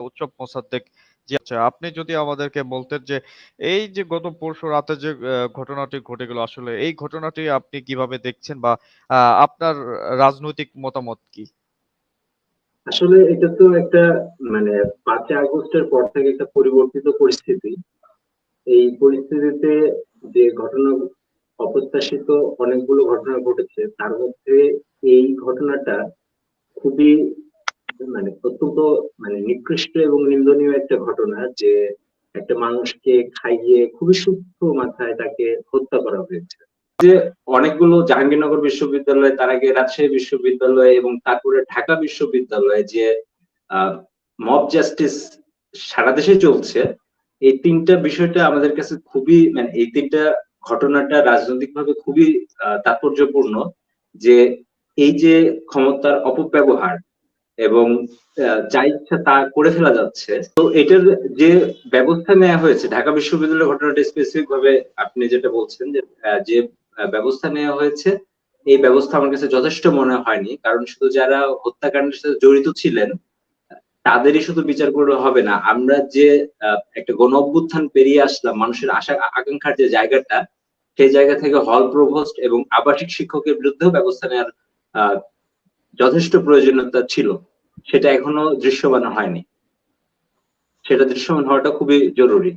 উৎসব মোসাদ্দেক জি আচ্ছা আপনি যদি আমাদেরকে বলতেন যে এই যে গত পরশু রাতে যে ঘটনাটি ঘটে গেল, আসলে এই ঘটনাটি আপনি কীভাবে দেখছেন বা আপনার রাজনৈতিক মতামত কি? আসলে এটা তো একটা মানে পাঁচই আগস্টের পর থেকে একটা পরিবর্তিত পরিস্থিতি। এই পরিস্থিতিতে যে ঘটনা অপ্রত্যাশিত অনেকগুলো ঘটনা ঘটেছে, তার মধ্যে এই ঘটনাটা খুবই মানে অত্যন্ত মানে নিকৃষ্ট এবং নিন্দনীয় একটা ঘটনা যে একটা মানুষকে খাইয়ে খুবই সূক্ষ্ম মাথায় তাকে হত্যা করা হয়েছে। যে অনেকগুলো জাহাঙ্গীরনগর বিশ্ববিদ্যালয়, তার আগে রাজশাহী বিশ্ববিদ্যালয় এবং তারপরে ঢাকা বিশ্ববিদ্যালয় যে মব জাস্টিস সারা দেশে চলছে, এই তিনটা বিষয়টা আমাদের কাছে খুবই মানে এই তিনটা ঘটনাটা রাজনৈতিকভাবে খুবই তাৎপর্যপূর্ণ যে এই যে ক্ষমতার অপব্যবহার এবং যা ইচ্ছা তা করে ফেলা যাচ্ছে। তো এটার যে ব্যবস্থা নেওয়া হয়েছে, ঢাকা বিশ্ববিদ্যালয়ের ঘটনাটা স্পেসিফিক ভাবে আপনি যেটা বলছেন যে যে ব্যবস্থা নেওয়া হয়েছে, এই ব্যবস্থা আমার কাছে যথেষ্ট মনে হয়নি। কারণ শুধু যারা হত্যাকাণ্ডের সাথে জড়িত ছিলেন, তাদেরই শুধু বিচার করলে হবে না। আমরা যে একটা গণ অভ্যুত্থান পেরিয়ে আসলাম, মানুষের আশা, আকাঙ্ক্ষার যে জায়গাটা, সেই জায়গা থেকে হল প্রভোস্ট এবং আবাসিক শিক্ষকের বিরুদ্ধেও ব্যবস্থা নেওয়ার যথেষ্ট প্রয়োজনীয়তা ছিল। সেটা এখনও দৃশ্যমান হয়নি। সেটা দৃশ্যমান হওয়াটা খুবই জরুরি।